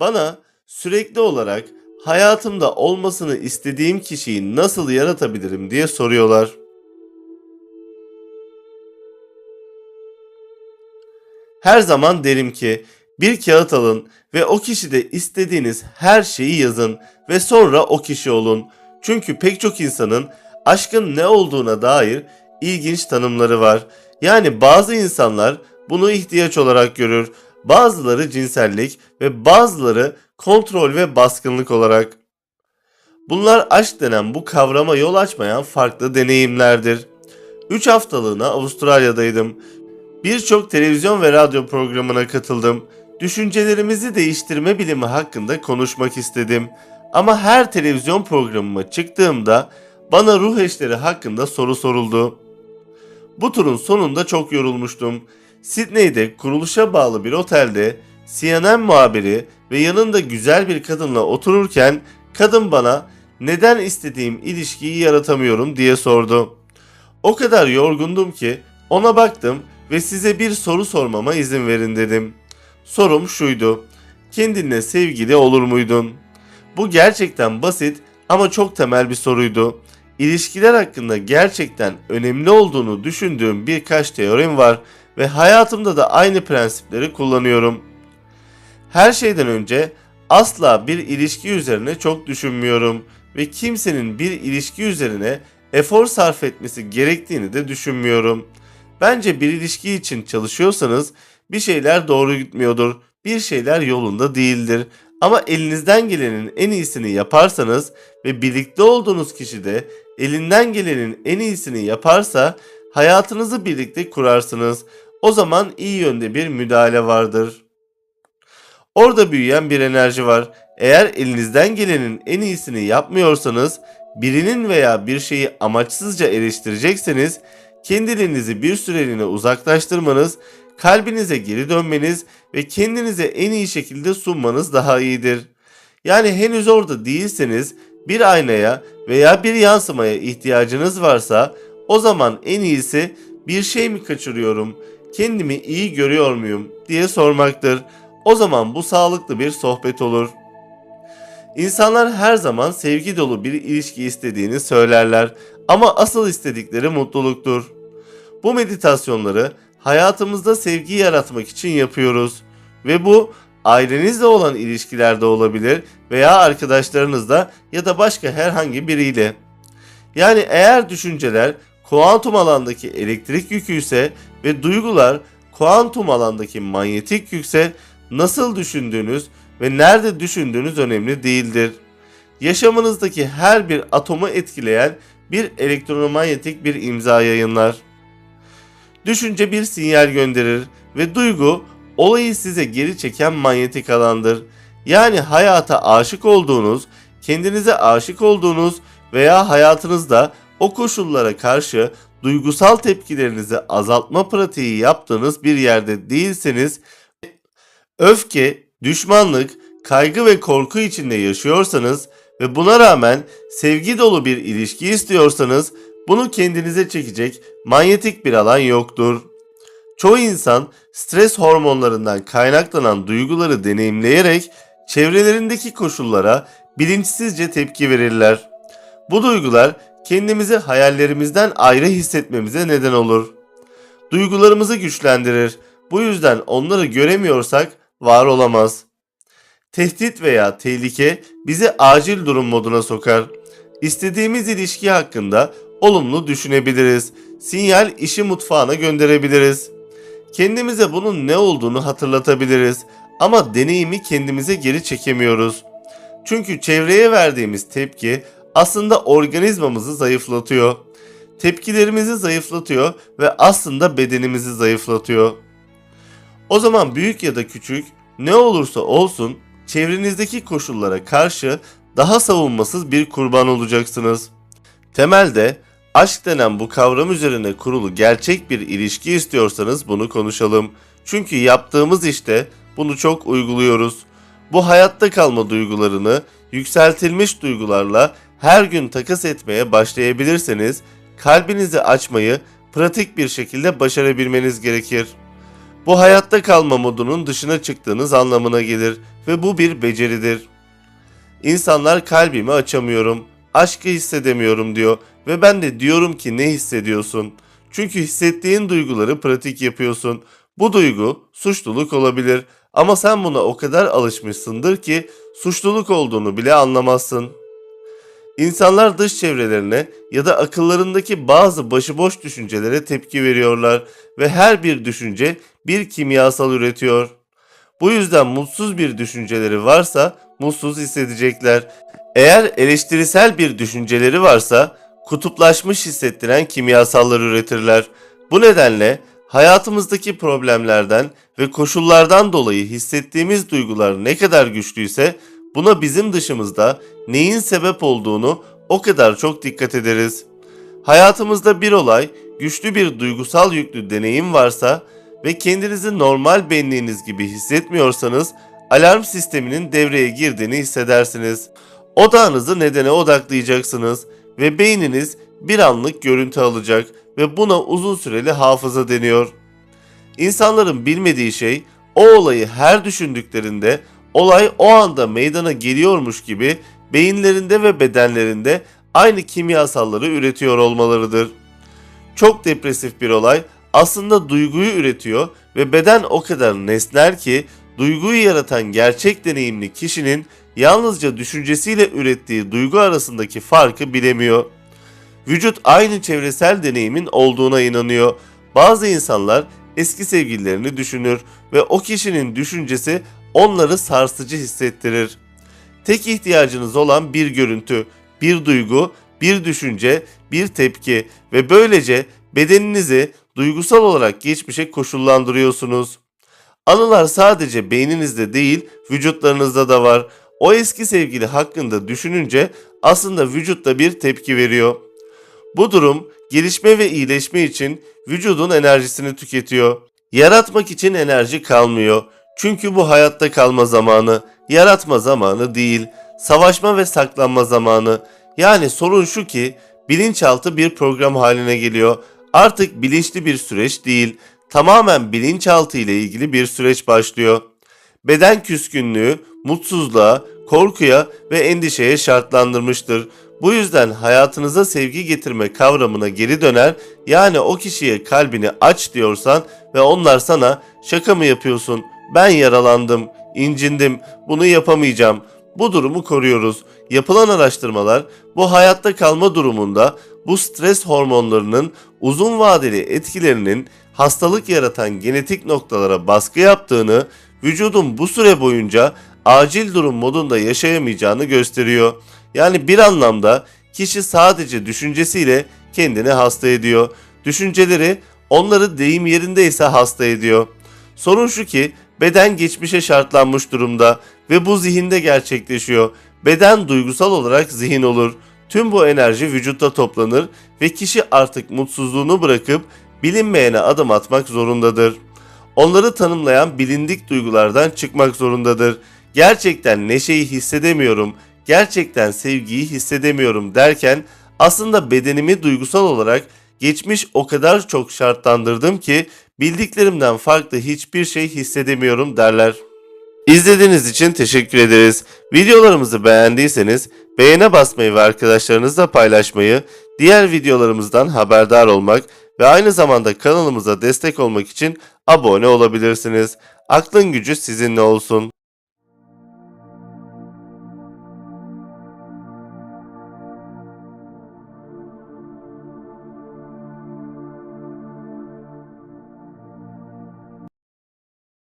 Bana sürekli olarak hayatımda olmasını istediğim kişiyi nasıl yaratabilirim diye soruyorlar. Her zaman derim ki bir kağıt alın ve o kişide istediğiniz her şeyi yazın ve sonra o kişi olun. Çünkü pek çok insanın aşkın ne olduğuna dair ilginç tanımları var. Yani bazı insanlar bunu ihtiyaç olarak görür, bazıları cinsellik ve bazıları kontrol ve baskınlık olarak. Bunlar aşk denen bu kavrama yol açmayan farklı deneyimlerdir. 3 haftalığına Avustralya'daydım. Birçok televizyon ve radyo programına katıldım. Düşüncelerimizi değiştirme bilimi hakkında konuşmak istedim. Ama her televizyon programıma çıktığımda bana ruh eşleri hakkında soru soruldu. Bu turun sonunda çok yorulmuştum. Sydney'de kuruluşa bağlı bir otelde CNN muhabiri ve yanında güzel bir kadınla otururken kadın bana neden istediğim ilişkiyi yaratamıyorum diye sordu. O kadar yorgundum ki ona baktım ve size bir soru sormama izin verin dedim. Sorum şuydu. Kendinle sevgili olur muydun? Bu gerçekten basit ama çok temel bir soruydu. İlişkiler hakkında gerçekten önemli olduğunu düşündüğüm birkaç teorim var ve hayatımda da aynı prensipleri kullanıyorum. Her şeyden önce asla bir ilişki üzerine çok düşünmüyorum ve kimsenin bir ilişki üzerine efor sarf etmesi gerektiğini de düşünmüyorum. Bence bir ilişki için çalışıyorsanız bir şeyler doğru gitmiyordur, bir şeyler yolunda değildir. Ama elinizden gelenin en iyisini yaparsanız ve birlikte olduğunuz kişi de elinden gelenin en iyisini yaparsa hayatınızı birlikte kurarsınız. O zaman iyi yönde bir müdahale vardır. Orada büyüyen bir enerji var. Eğer elinizden gelenin en iyisini yapmıyorsanız, birinin veya bir şeyi amaçsızca eleştirecekseniz, kendilerinizi bir süreliğine uzaklaştırmanız, kalbinize geri dönmeniz ve kendinize en iyi şekilde sunmanız daha iyidir. Yani henüz orada değilseniz bir aynaya veya bir yansımaya ihtiyacınız varsa o zaman en iyisi bir şey mi kaçırıyorum, kendimi iyi görüyor muyum diye sormaktır. O zaman bu sağlıklı bir sohbet olur. İnsanlar her zaman sevgi dolu bir ilişki istediğini söylerler ama asıl istedikleri mutluluktur. Bu meditasyonları hayatımızda sevgi yaratmak için yapıyoruz ve bu ailenizle olan ilişkilerde olabilir veya arkadaşlarınızla ya da başka herhangi biriyle. Yani eğer düşünceler kuantum alandaki elektrik yükü ise ve duygular kuantum alandaki manyetik yükse nasıl düşündüğünüz ve nerede düşündüğünüz önemli değildir. Yaşamınızdaki her bir atomu etkileyen bir elektromanyetik bir imza yayınlar. Düşünce bir sinyal gönderir ve duygu olayı size geri çeken manyetik alandır. Yani hayata aşık olduğunuz, kendinize aşık olduğunuz veya hayatınızda o koşullara karşı duygusal tepkilerinizi azaltma pratiği yaptığınız bir yerde değilseniz öfke, düşmanlık, kaygı ve korku içinde yaşıyorsanız ve buna rağmen sevgi dolu bir ilişki istiyorsanız bunu kendinize çekecek manyetik bir alan yoktur. Çoğu insan stres hormonlarından kaynaklanan duyguları deneyimleyerek çevrelerindeki koşullara bilinçsizce tepki verirler. Bu duygular kendimizi hayallerimizden ayrı hissetmemize neden olur. Duygularımızı güçlendirir. Bu yüzden onları göremiyorsak var olamaz. Tehdit veya tehlike bizi acil durum moduna sokar. İstediğimiz ilişki hakkında olumlu düşünebiliriz. Sinyal işi mutfağına gönderebiliriz. Kendimize bunun ne olduğunu hatırlatabiliriz ama deneyimi kendimize geri çekemiyoruz. Çünkü çevreye verdiğimiz tepki aslında organizmamızı zayıflatıyor. Tepkilerimizi zayıflatıyor ve aslında bedenimizi zayıflatıyor. O zaman büyük ya da küçük ne olursa olsun çevrenizdeki koşullara karşı daha savunmasız bir kurban olacaksınız. Temelde aşk denen bu kavram üzerine kurulu gerçek bir ilişki istiyorsanız bunu konuşalım. Çünkü yaptığımız işte bunu çok uyguluyoruz. Bu hayatta kalma duygularını yükseltilmiş duygularla her gün takas etmeye başlayabilirseniz kalbinizi açmayı pratik bir şekilde başarabilmeniz gerekir. Bu hayatta kalma modunun dışına çıktığınız anlamına gelir ve bu bir beceridir. İnsanlar kalbimi açamıyorum, aşkı hissedemiyorum diyor ve ben de diyorum ki ne hissediyorsun? Çünkü hissettiğin duyguları pratik yapıyorsun. Bu duygu suçluluk olabilir ama sen buna o kadar alışmışsındır ki suçluluk olduğunu bile anlamazsın. İnsanlar dış çevrelerine ya da akıllarındaki bazı başıboş düşüncelere tepki veriyorlar ve her bir düşünce bir kimyasal üretiyor. Bu yüzden mutsuz bir düşünceleri varsa mutsuz hissedecekler. Eğer eleştirisel bir düşünceleri varsa kutuplaşmış hissettiren kimyasallar üretirler. Bu nedenle hayatımızdaki problemlerden ve koşullardan dolayı hissettiğimiz duygular ne kadar güçlüyse buna bizim dışımızda neyin sebep olduğunu o kadar çok dikkat ederiz. Hayatımızda bir olay, güçlü bir duygusal yüklü deneyim varsa ve kendinizi normal benliğiniz gibi hissetmiyorsanız alarm sisteminin devreye girdiğini hissedersiniz. Odağınızı nedene odaklayacaksınız ve beyniniz bir anlık görüntü alacak ve buna uzun süreli hafıza deniyor. İnsanların bilmediği şey o olayı her düşündüklerinde olay o anda meydana geliyormuş gibi beyinlerinde ve bedenlerinde aynı kimyasalları üretiyor olmalarıdır. Çok depresif bir olay aslında duyguyu üretiyor ve beden o kadar nesnel ki duyguyu yaratan gerçek deneyimli kişinin yalnızca düşüncesiyle ürettiği duygu arasındaki farkı bilemiyor. Vücut aynı çevresel deneyimin olduğuna inanıyor. Bazı insanlar eski sevgililerini düşünür ve o kişinin düşüncesi onları sarsıcı hissettirir. Tek ihtiyacınız olan bir görüntü, bir duygu, bir düşünce, bir tepki ve böylece bedeninizi duygusal olarak geçmişe koşullandırıyorsunuz. Anılar sadece beyninizde değil, vücutlarınızda da var. O eski sevgili hakkında düşününce aslında vücutta bir tepki veriyor. Bu durum gelişme ve iyileşme için vücudun enerjisini tüketiyor. Yaratmak için enerji kalmıyor. Çünkü bu hayatta kalma zamanı, yaratma zamanı değil. Savaşma ve saklanma zamanı. Yani sorun şu ki bilinçaltı bir program haline geliyor. Artık bilinçli bir süreç değil, tamamen bilinçaltı ile ilgili bir süreç başlıyor. Beden küskünlüğü, mutsuzluğa, korkuya ve endişeye şartlandırmıştır. Bu yüzden hayatınıza sevgi getirme kavramına geri döner, yani o kişiye kalbini aç diyorsan ve onlar sana şaka mı yapıyorsun, ben yaralandım, incindim, bunu yapamayacağım. Bu durumu koruyoruz. Yapılan araştırmalar bu hayatta kalma durumunda bu stres hormonlarının uzun vadeli etkilerinin hastalık yaratan genetik noktalara baskı yaptığını, vücudun bu süre boyunca acil durum modunda yaşayamayacağını gösteriyor. Yani bir anlamda kişi sadece düşüncesiyle kendini hasta ediyor. Düşünceleri onları deyim yerindeyse hasta ediyor. Sorun şu ki beden geçmişe şartlanmış durumda ve bu zihinde gerçekleşiyor. Beden duygusal olarak zihin olur. Tüm bu enerji vücutta toplanır ve kişi artık mutsuzluğunu bırakıp bilinmeyene adım atmak zorundadır. Onları tanımlayan bilindik duygulardan çıkmak zorundadır. Gerçekten neşeyi hissedemiyorum, gerçekten sevgiyi hissedemiyorum derken aslında bedenimi duygusal olarak geçmiş o kadar çok şartlandırdım ki bildiklerimden farklı hiçbir şey hissedemiyorum derler. İzlediğiniz için teşekkür ederiz. Videolarımızı beğendiyseniz beğene basmayı ve arkadaşlarınızla paylaşmayı, diğer videolarımızdan haberdar olmak ve aynı zamanda kanalımıza destek olmak için abone olabilirsiniz. Aklın gücü sizinle olsun.